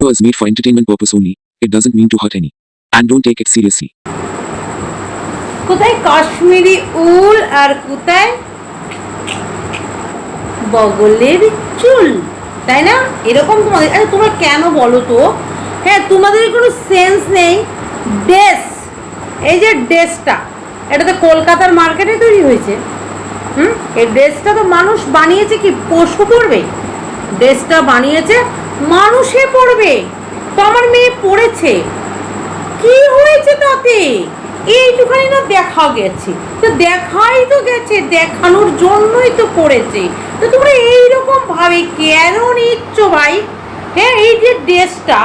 was made for entertainment purpose only. It doesn't mean to hurt any. And don't take it seriously. কোথায় কাশ্মীরি উল আর কোথায় বগলের চুল তাই না এরকম তোমাদের আরে তোমরা কেন বলো তো হ্যাঁ তোমাদের কোনো সেন্স নেই ড্রেস এই যে ড্রেসটা এটা তো কলকাতার মার্কেটে তৈরি হয়েছে হুম? এই ড্রেসটা তো মানুষ বানিয়েছে কি? পশু পরবে? ড্রেসটা বানিয়েছে, মানুষে পরবে। তো আমার মেয়ে পড়েছে। কি হয়েছে তাতে? এইটুখানি না দেখা গেছে। তো দেখাই তো গেছে, দেখানোর জন্যই তো করেছে তো তোমরা এইরকম ভাবে কেন নিচ্ছ ভাই? হ্যাঁ এই যে ড্রেসটা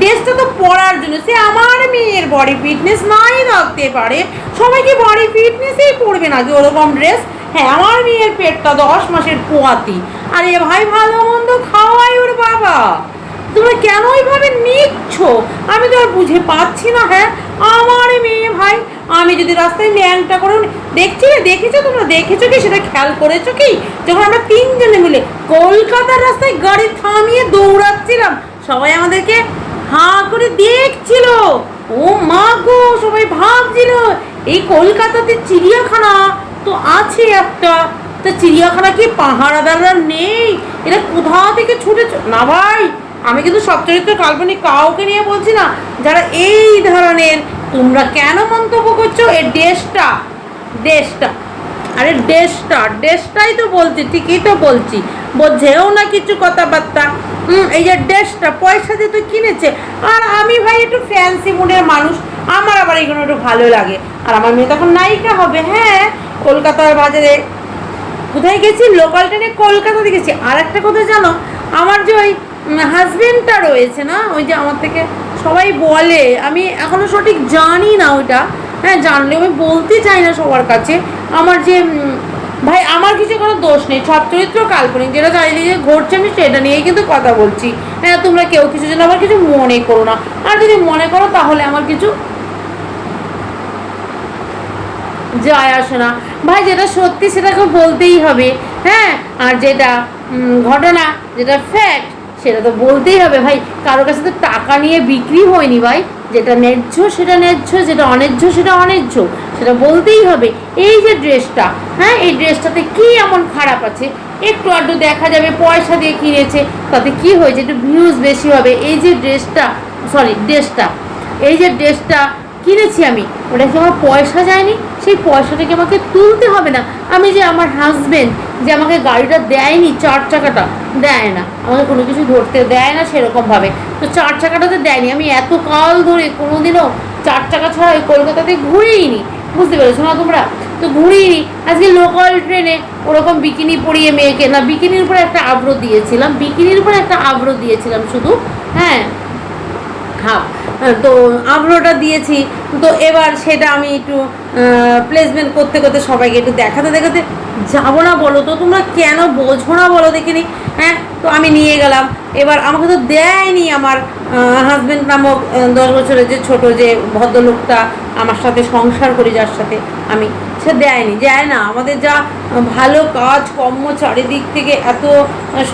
ড্রেসটা তো পরার জন্য। সে আমার মেয়ের বডি ফিটনেস নাই রাখতে পারে। সবাইকে বডি ফিটনেসেই পড়বে নাকি ওরকম ড্রেস হ্যাঁ আমার মেয়ের পেটটা দশ মাসের পোয়াতি। আরে ভাই, ভালো মন্দ খাওয়াই ওর বাবা। তোমরা কেন এইভাবে নিচ্ছ? আমি তো আর বুঝে পাচ্ছি না হ্যাঁ। আমার মেয়ে, ভাই, আমি যদি রাস্তায় ল্যাংটা করে দেখছি দেখেছ তোমরা? দেখেছ কি? সেটা খেয়াল করেছ কি? যখন আমরা তিনজনে মিলে কলকাতার রাস্তায় গাড়ি থামিয়ে দৌড়াচ্ছিলাম, সবাই আমাদেরকে হাঁ করে দেখছিল। ও মা গো, সবাই ভাবছিল, এই কলকাতাতে চিড়িয়াখানা তো আছে একটা। তা চিড়িয়াখানা কি পাহারাদাররা নেই? এরা কোথা থেকে ছুটে না ভাই, আমি কিন্তু সব চরিত্র কাল্পনিক কাউকে নিয়ে বলছি না। যারা এই ধরনের তোমরা কেন মন্তব্য করছ? এই দেশটা দেশটা। আরে দেশটা, দেশটাই তো বলছি, ঠিকই তো বলছি। বোঝেও না কিছু কথাবার্তা। এই যে দেশটা, পয়সা দিয়ে তো কিনেছে। আর আমি ভাই একটু ফ্যান্সি মুডের মানুষ। আমার আবার এগুলো একটু ভালো লাগে। আর আমার মেয়ে তখন নায়িকা হবে হ্যাঁ। কলকাতার বাজারে। কোথায় গেছি? লোকাল ট্রেনে কলকাতাতে গেছি। আর একটা কথা জানো, আমার যে ওই হাজবেন্ডটা রয়েছে না, ওই যে আমার থেকে সবাই বলে, আমি এখনও সঠিক জানি না ওইটা। হ্যাঁ জানলে আমি বলতে চাই না সবার কাছে। আমার যে ভাই, আমার কিছু কোনো দোষ নেই। সব চরিত্র কাল্পনিক। যেটা চারিদিকে ঘটছে, আমি সেটা নিয়েই কিন্তু কথা বলছি। হ্যাঁ তোমরা কেউ কিছু জন্য আমার কিছু মনে করো না। আর যদি মনে করো, তাহলে আমার কিছু যায় আসে না। ভাই, যেটা সত্যি সেটাকে বলতেই হবে। হ্যাঁ আর যেটা ঘটনা, যেটা ফ্যাক্ট সেটা তো বলতেই হবে। ভাই কারও কাছে তো টাকা নিয়ে বিক্রি হয়নি ভাই। যেটা ন্যায্য, সেটা ন্যায্য, যেটা অন্যায্য, সেটা অন্যায্য। সেটা বলতেই হবে। এই যে ড্রেসটা হ্যাঁ এই ড্রেসটাতে কি এমন খারাপ আছে? একটু আধটু দেখা যাবে, পয়সা দিয়ে কিনেছে। তাতে কি হয়েছে? একটু ভিউজ বেশি হবে। এই যে ড্রেসটা সরি ড্রেসটা এই যে ড্রেসটা কিনেছি আমি। ওটা কি আমার পয়সা যায়নি? সেই পয়সাটাকে আমাকে তুলতে হবে না? আমি যে আমার হাজবেন্ড যে আমাকে গাড়িটা দেয়নি চার চাকাটা, দেয় না। আমাকে কোনো কিছু ধরতে দেয় না সেরকমভাবে। তো চার চাকাটাতে দেয়নি। আমি এত কাল ধরে কোনোদিনও চার চাকা ছাড়া ওই কলকাতাতে ঘুরেইনি। বুঝতে পেরেছ না তোমরা? তো ঘুরিনি আজকে লোকাল ট্রেনে ওরকম বিকিনি পরিয়ে মেয়েকে, না বিকিনির উপরে একটা আব্রো দিয়েছিলাম। বিকিনির উপরে একটা আব্রো দিয়েছিলাম শুধু হ্যাঁ? হাফ তো আবরোটা দিয়েছি। তো এবার সেটা আমি একটু প্লেসমেন্ট করতে করতে সবাইকে একটু দেখাতে দেখাতে যাব না বলো তো? তোমরা কেন বোঝো না বলো দেখিনি? হ্যাঁ তো আমি নিয়ে গেলাম। এবার আমাকে তো দেয়নি আমার হাজব্যান্ড নামক দশ বছরের যে ছোট যে ভদ্রলোকটা আমার সাথে সংসার করি, যার সাথে আমি সে দেয়নি দেয় না। আমাদের যা ভালো কাজ, কর্ম চারিদিক থেকে এত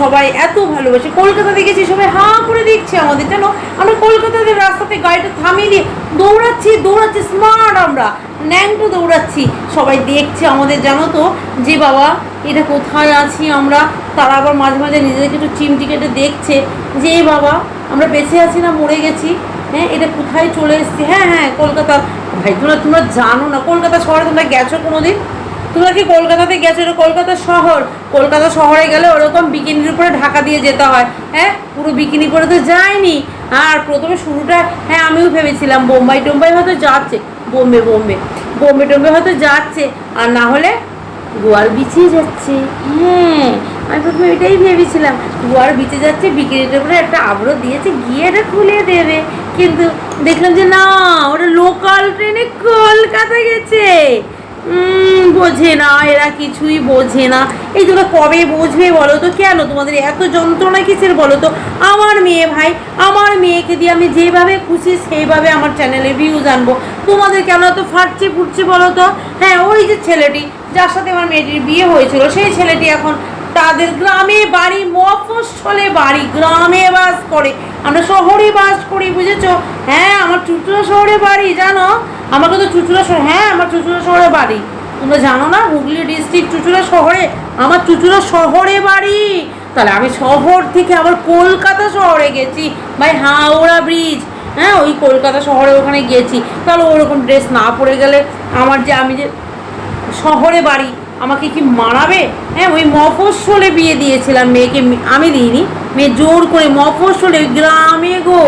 সবাই এত ভালোবাসে। কলকাতাতে গেছি সবাই হা করে দেখছে আমাদের কেন আমরা কলকাতাতে রাস্তাতে গাড়িটা থামিয়ে দিয়ে দৌড়াচ্ছি দৌড়াচ্ছি স্মার্ট আমরা। ন্যাংটো দৌড়াচ্ছি। সবাই দেখছে আমাদের, জানো তো? যে বাবা, এটা কোথায় আছি আমরা? তারা আবার মাঝে মাঝে নিজেদেরকে একটু চিমটি কেটে দেখছে যে বাবা, আমরা বেঁচে আছি না, মরে গেছি? হ্যাঁ এটা কোথায় চলে এসছি? হ্যাঁ হ্যাঁ কলকাতা ভাই, তোমরা তোমরা জানো না, কলকাতা শহরে তোমরা গেছো কোনোদিন? তোমরা কি কলকাতাতে গেছো? এটা কলকাতা শহর। কলকাতা শহরে গেলে ওরকম বিকিনির উপরে ঢাকা দিয়ে যেতে হয়। হ্যাঁ? পুরো বিকিনি করে তো যায়নি। আর প্রথমে শুরুটা হ্যাঁ আমিও ভেবেছিলাম, বোম্বাই টোম্বাই হয়তো যাচ্ছে। বোম্বে বোম্বে। বোম্বে টোম্বে হয়তো যাচ্ছে। আর না হলে গোয়ার বিচে যাচ্ছে। হ্যাঁ আমি প্রথমে এটাই ভেবেছিলাম। গোয়ার বিচে যাচ্ছে বিক্রিটার উপরে একটা আবরো দিয়েছে, গিয়ে এটা খুলে দেবে। কিন্তু দেখলাম যে না, ওটা লোকাল ট্রেনে কলকাতা গেছে। বোঝে না, এরা কিছুই বোঝে না। এই তোমরা কবে বুঝবে বলো তো? কেন? তোমাদের এত যন্ত্রণা কিসের বলো তো? আমার মেয়ে ভাই, আমার মেয়েকে দিয়ে আমি যেভাবে খুশি, সেইভাবে আমার চ্যানেলে ভিউজ আনব। তোমাদের কেন এত ফাটছে, ফুটছে বলো তো? হ্যাঁ ওই যে ছেলেটি, যার সাথে আমার মেয়েটির বিয়ে হয়েছিল, সেই ছেলেটি এখন তাদের গ্রামে বাড়ি, মফস্বলে বাড়ি, গ্রামে বাস করে। আমরা শহরে বাস করি, বুঝেছ? হ্যাঁ আমার চুচুড়া শহরে বাড়ি, জানো? আমাকে তো চুচুড়া শহর হ্যাঁ আমার চুচুড়া শহরে বাড়ি। তোমরা জানো না, হুগলি ডিস্ট্রিক্ট চুচুড়া শহরে, আমার চুচুড়া শহরে বাড়ি। তাহলে আমি শহর থেকে আবার কলকাতা শহরে গেছি ভাই হাওড়া ব্রিজ। হ্যাঁ ওই কলকাতা শহরে ওখানে গেছি। তাহলে ওরকম ড্রেস না পরে গেলে আমার যে আমি যে শহরে বাড়ি। আমাকে কি মারাবে? হ্যাঁ ওই মফস্বলে বিয়ে দিয়েছিলাম মেয়েকে, আমি দিইনি। মেয়ে জোর করে মফস্বলে, ওই গ্রামে গো।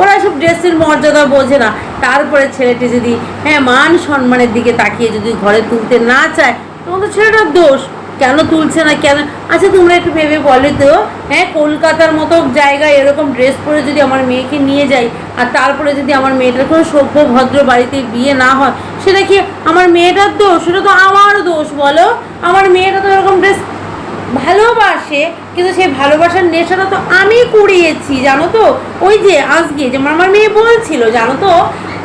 ওরা সব ড্রেসের মর্যাদা বোঝে না। তারপরে ছেলেটি যদি হ্যাঁ মান সম্মানের দিকে তাকিয়ে যদি ঘরে তুলতে না চায়, তখন তো ছেলেটার দোষ। কেন তুলছে না, কেন? আচ্ছা তোমরা একটু ভেবে বলে তো হ্যাঁ কলকাতার মতো জায়গায় এরকম ড্রেস পরে যদি আমার মেয়েকে নিয়ে যাই, আর তারপরে যদি আমার মেয়েটার কোনো সভ্য ভদ্র বাড়িতে বিয়ে না হয়, সেটা কি আমার মেয়েটার দোষ? সেটা তো আমার দোষ, বলো। আমার মেয়েটা তো এরকম ড্রেস ভালোবাসে, কিন্তু সেই ভালোবাসার নেশাটা তো আমি কুড়িয়েছি, জানো তো? ওই যে আজকে যে আমার মেয়ে বলছিল, জানো তো?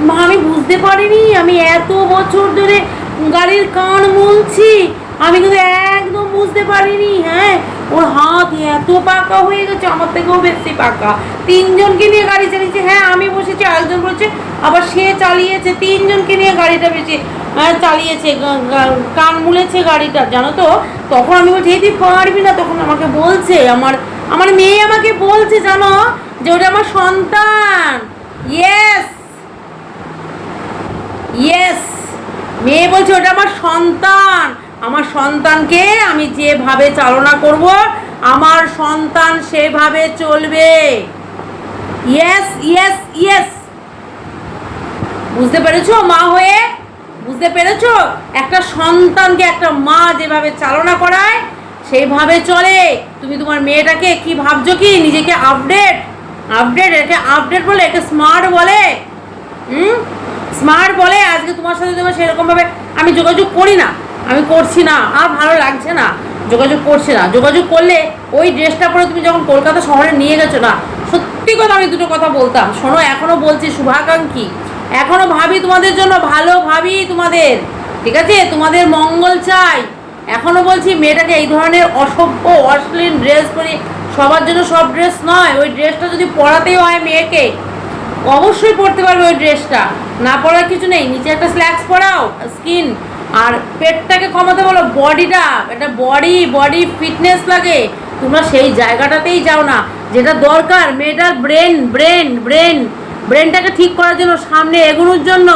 মা, আমি বুঝতে পারিনি, আমি এত বছর ধরে গাড়ির কান মুলছি আমি কিন্তু একদম বুঝতে পারিনি হ্যাঁ? ওর হাত এত পাকা হয়ে গেছে, আমার থেকেও বেশি পাকা। তিনজনকে নিয়ে গাড়ি চালিয়েছে হ্যাঁ আমি বসেছি, আরেকজন বলছে, আবার সে চালিয়েছে, তিনজনকে নিয়ে গাড়িটা বেশি চালিয়েছে কান মুলেছে গাড়িটা, জানো তো? তখন আমি বলছি, এই পারবি না? তখন আমাকে বলছে, আমার আমার মেয়ে আমাকে বলছে, জানো? যে ওটা আমার সন্তান। ইয়েস ইয়েস মেয়ে বলছে, ওটা আমার সন্তান। আমার সন্তানকে আমি যেভাবে চালনা করব, আমার সন্তান সেভাবে চলবে। ইয়েস ইয়েস ইয়েস বুঝতে পেরেছ মা হয়ে? বুঝতে পেরেছ? একটা সন্তানকে একটা মা যেভাবে চালনা করায় সেইভাবে চলে। তুমি তোমার মেয়েটাকে কি ভাবছ কি? নিজেকে আপডেট আপডেট একে আপডেট বলে, একে স্মার্ট বলে। হুম? স্মার্ট বলে, আজকে তোমার সাথে তোমার সেরকমভাবে আমি যোগাযোগ করি না। আমি করছি না, আর ভালো লাগছে না। যোগাযোগ করছি না। যোগাযোগ করলে ওই ড্রেসটা পরে তুমি যখন কলকাতা শহরে নিয়ে গেছো না, সত্যি কথা আমি দুটো কথা বলতাম। শোনো, এখনও বলছি, শুভাকাঙ্ক্ষী। এখনও ভাবি তোমাদের জন্য, ভালো ভাবি তোমাদের। ঠিক আছে? তোমাদের মঙ্গল চাই। এখনও বলছি, মেয়েটাকে এই ধরনের অসভ্য, অশ্লীল ড্রেস পরে, সবার জন্য সব ড্রেস নয়। ওই ড্রেসটা যদি পরাতেই হয় মেয়েকে, অবশ্যই পড়তে পারবে ওই ড্রেসটা না পরার কিছু নেই। নিচে একটা স্ল্যাক্স পরাও স্কিন আর পেটটাকে কমাতে বলো, বডিটা, এটা বডি বডি ফিটনেস লাগে। তোমরা সেই জায়গাটাতেই যাও না। যেটা দরকার, মেয়েটার ব্রেন ব্রেন ব্রেন। ব্রেনটাকে ঠিক করার জন্য, সামনে এগোনোর জন্য,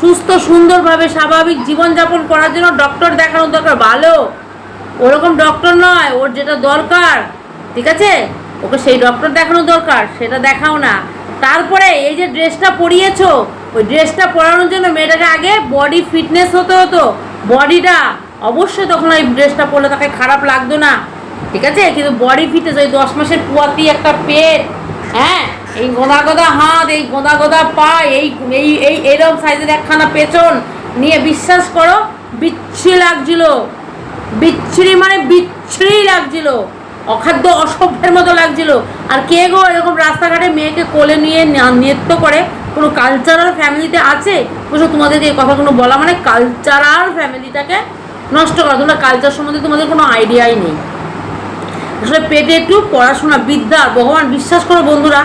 সুস্থ, সুন্দরভাবে স্বাভাবিক জীবনযাপন করার জন্য ডক্টর দেখানো দরকার। ভালো। ওরকম ডক্টর নয়। ওর যেটা দরকার, ঠিক আছে? ওকে সেই ডক্টর দেখানো দরকার। সেটা দেখাও না। তারপরে এই যে ড্রেসটা পরিয়েছো ওই ড্রেসটা পরানোর জন্য মেয়েটাকে আগে বডি ফিটনেস হতে হতো। বডিটা অবশ্যই তখন ওই ড্রেসটা পরলে তাকে খারাপ লাগতো না। ঠিক আছে? কিন্তু বডি ফিটনেস ওই দশ মাসের পুয়াতি একটা পেট হ্যাঁ? এই গোদা গোদা হাত, এই গোদা গোদা পা, এই এই এই এরকম সাইজের একখানা পেছন নিয়ে বিশ্বাস করো, বিচ্ছিরি লাগছিল। বিচ্ছিরি মানে বিচ্ছিরি লাগছিল। অখাদ্য অসভ্যের মতো লাগছিল। আর কে গো এরকম রাস্তাঘাটে মেয়েকে কোলে নিয়ে নৃত্য করে, কোনো কালচারাল ফ্যামিলিতে আছে? বুঝো তোমাদেরকে এই কথাগুলো বলা মানে কালচারাল ফ্যামিলিটাকে নষ্ট করা। তোমরা কালচার সম্বন্ধে তোমাদের কোনো আইডিয়াই নেই। আসলে পেটে একটু পড়াশোনা, বিদ্যা, ভগবান বিশ্বাস করো বন্ধুরা,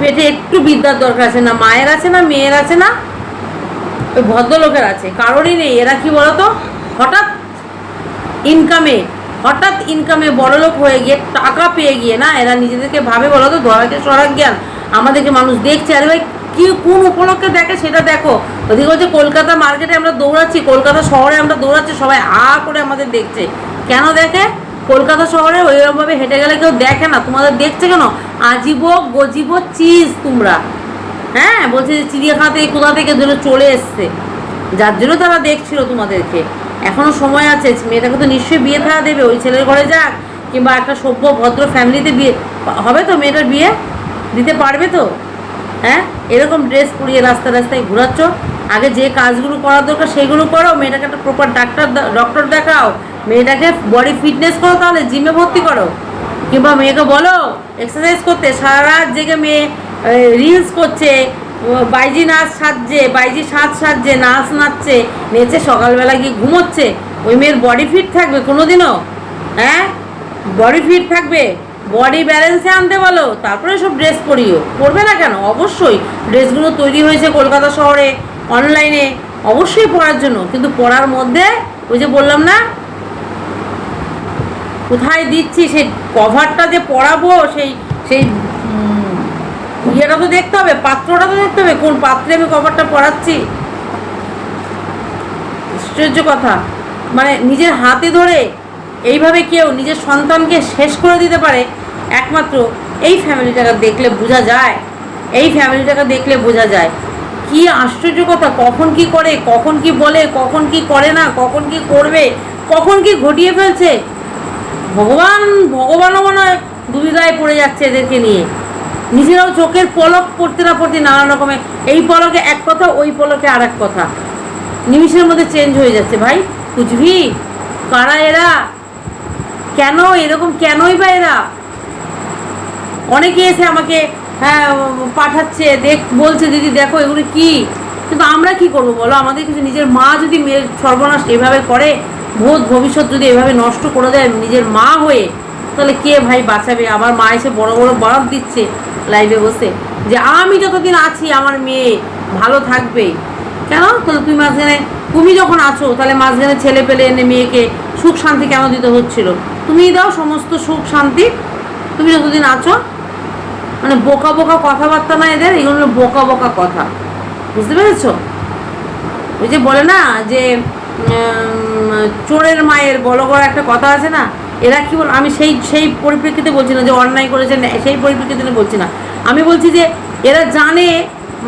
পেটে একটু বিদ্যার দরকার আছে না, মায়ের আছে না, মেয়ের আছে না, ওই ভদ্রলোকের আছে। কারোরই নেই। এরা কি বলতো? হঠাৎ ইনকামে হঠাৎ ইনকামে বড়লোক হয়ে গিয়ে টাকা পেয়ে গিয়ে না, এরা নিজেদেরকে ভাবে বলো তো ধরাকে সরাক জ্ঞান, আমাদেরকে মানুষ দেখছে। আরে ভাই, কি, কোন উপলক্ষে দেখে সেটা দেখো। ওদিকে হচ্ছে কলকাতা মার্কেটে আমরা দৌড়াচ্ছি, কলকাতা শহরে আমরা দৌড়াচ্ছি, সবাই আ করে আমাদের দেখছে। কেন দেখে? কলকাতা শহরে ওইরকমভাবে হেঁটে গেলে কেউ দেখে না। তোমাদের দেখছে কেন? আজীব গজিব চিজ তোমরা। হ্যাঁ বলছে যে চিড়িয়াখানা থেকে কোথা থেকে যেন চলে এসছে। যার জন্য তারা দেখছিল তোমাদেরকে। এখনও সময় আছে, মেয়েটাকে তো নিশ্চয়ই বিয়ে থাকা দেবে, ওই ছেলের ঘরে যাক, কিংবা একটা সভ্য, ভদ্র ফ্যামিলিতে বিয়ে, হবে তো মেয়েটার বিয়ে? দিতে পারবে তো? হ্যাঁ? এরকম ড্রেস পরিয়ে রাস্তা রাস্তায় ঘোরাচ্ছ, আগে যে কাজগুলো করার দরকার সেগুলো করো, মেয়েটাকে একটা প্রপার ডাক্তার ডক্টর দেখাও, মেয়েটাকে বডি ফিটনেস করো তাহলে জিমে ভর্তি করো। কিংবা মেয়েকে বলো এক্সারসাইজ করতে, সারা রাত জেগে মেয়ে রিলস করছে বাইজি নাচ সাজছে, বাইজি সাজ সাজছে, নাচ নাচছে, নেচে সকালবেলা গিয়ে ঘুমোচ্ছে। ওই মেয়ের বডি ফিট থাকবে কোনো দিনও হ্যাঁ? বডি ফিট থাকবে। বডি ব্যালেন্সে আনতে বলো, তারপরে সব ড্রেস পরিও। পরবে না কেন? অবশ্যই। ড্রেসগুলো তৈরি হয়েছে কলকাতা শহরে অনলাইনে অবশ্যই পরার জন্য। কিন্তু পরার মধ্যে, ওই যে বললাম না, কোথায় দিচ্ছি সেই কভারটা যে পরাবো, সেই সেই ইয়েটা তো দেখতে হবে, পাত্রটা তো দেখতে হবে। কোন পাত্রে আমি কভারটা পরাচ্ছি? আশ্চর্য কথা। মানে নিজের হাতে ধরে এইভাবে কেউ নিজের সন্তানকে শেষ করে দিতে পারে, একমাত্র এই ফ্যামিলিটাকে দেখলে বোঝা যায়। এই ফ্যামিলিটাকে দেখলে বোঝা যায়। কি আশ্চর্য কথা, কখন কি করে, কখন কি বলে, কখন কি করে না, কখন কি করবে, কখন কি ঘটিয়ে ফেলছে? ভগবান, ভগবানও মনে হয় দুবিধায় পড়ে যাচ্ছে এদেরকে নিয়ে। নিজেরাও চোখের পলক পড়তে না পড়তে নানান রকমের, এই পলকে এক কথা, ওই পলকে আর এক কথা। নিমিষের মধ্যে চেঞ্জ হয়ে যাচ্ছে ভাই। বুঝবি কারা এরা? কেন? এরকম কেনই বা এরা? অনেকে এসে আমাকে হ্যাঁ পাঠাচ্ছে, দেখ, বলছে, দিদি, দেখো, এগুলো কি? কিন্তু আমরা কি করব বলো? আমাদের কিছু নিজের মা যদি সর্বনাশ এভাবে করে, ভূত ভবিষ্যৎ যদি এভাবে নষ্ট করে দেয়, নিজের মা হয়ে তাহলে কে ভাই বাঁচাবে? আমার মা এসে বড় বড় বরাদ দিচ্ছে লাইভে বসে। যে আমি যতদিন আছি, আমার মেয়ে ভালো থাকবে। কেন? তাহলে তুমি মাঝখানে, তুমি যখন আছো, তাহলে মাঝখানে ছেলে পেলে এনে মেয়েকে সুখ শান্তি কেন দিতে হচ্ছিল? তুমিই দাও সমস্ত সুখ শান্তি। তুমি যতদিন আছো মানে বোকা বোকা কথাবার্তা না এদের, এগুলো বোকা বোকা কথা। বুঝতে পেরেছ? ওই যে বলে না যে চোরের মায়ের বড় বড় একটা কথা আছে না? এরা কি বল, আমি সেই সেই পরিপ্রেক্ষিতে বলছি না যে অন্যায় করেছে সেই পরিপ্রেক্ষিতে বলছি না। আমি বলছি যে এরা জানে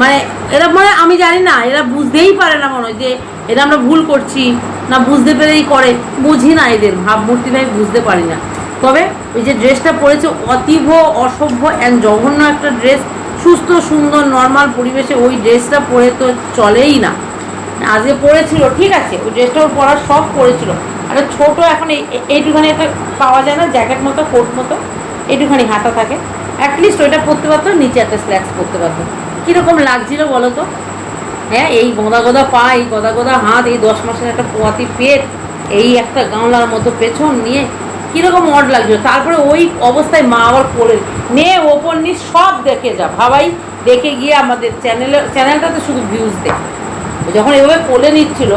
মানে এরা মানে আমি জানি না, এরা বুঝতেই পারে না মনে হয় যে এরা আমরা ভুল করছি, না বুঝতে পেরেই করে। বুঝি না এদের, ভাবমূর্তি ভাই বুঝতে পারি না। তবে ওই যে ড্রেসটা পরেছে, অতীব অসভ্য অ্যান্ড জঘন্য একটা ড্রেস সুস্থ, সুন্দর নর্মাল পরিবেশে ওই ড্রেসটা পরে তো চলেই না। আজকে পরেছিল, ঠিক আছে, ওই ড্রেসটা ওর পরার সব পরেছিল। একটা ছোটো এখন এই এই- এইটুখানি একটা পাওয়া যায় না, জ্যাকেট মতো, কোট মতো, এইটুখানি হাতা থাকে। অ্যাটলিস্ট ওইটা পরতে পারতো, নিচে একটা স্ল্যাক্স পরতে পারতো। কীরকম লাগছিল বলো তো? হ্যাঁ এই গোদা গোদা পা, এই গোদা গোদা হাত, এই দশ মাসের একটা পোয়াতি পেট, এই একটা গামলার মতো পেছন নিয়ে, কীরকম অড লাগছিল। তারপরে ওই অবস্থায় মা আবার পড়ে নে, ওপর নিচ সব দেখে যা, ভাবাই, দেখে গিয়ে আমাদের চ্যানেলে চ্যানেলটাতে শুধু ভিউজ দেয় যখন এভাবে কোলে নিচ্ছিল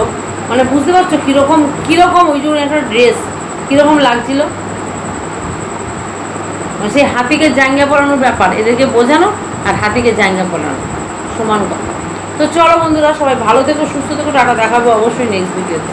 মানে বুঝতে পারছ কীরকম কীরকম ওই জন্য একটা ড্রেস কীরকম লাগছিল? মানে সেই হাতিকে জাঙ্গা পড়ানোর ব্যাপার, এদেরকে বোঝানো আর হাতিকে জাঙ্গা পড়ানো সমান কথা। তো চলো বন্ধুরা, সবাই ভালো থেকো, সুস্থ থেকো, টাটা, দেখাবো অবশ্যই নেক্সট ভিডিওতে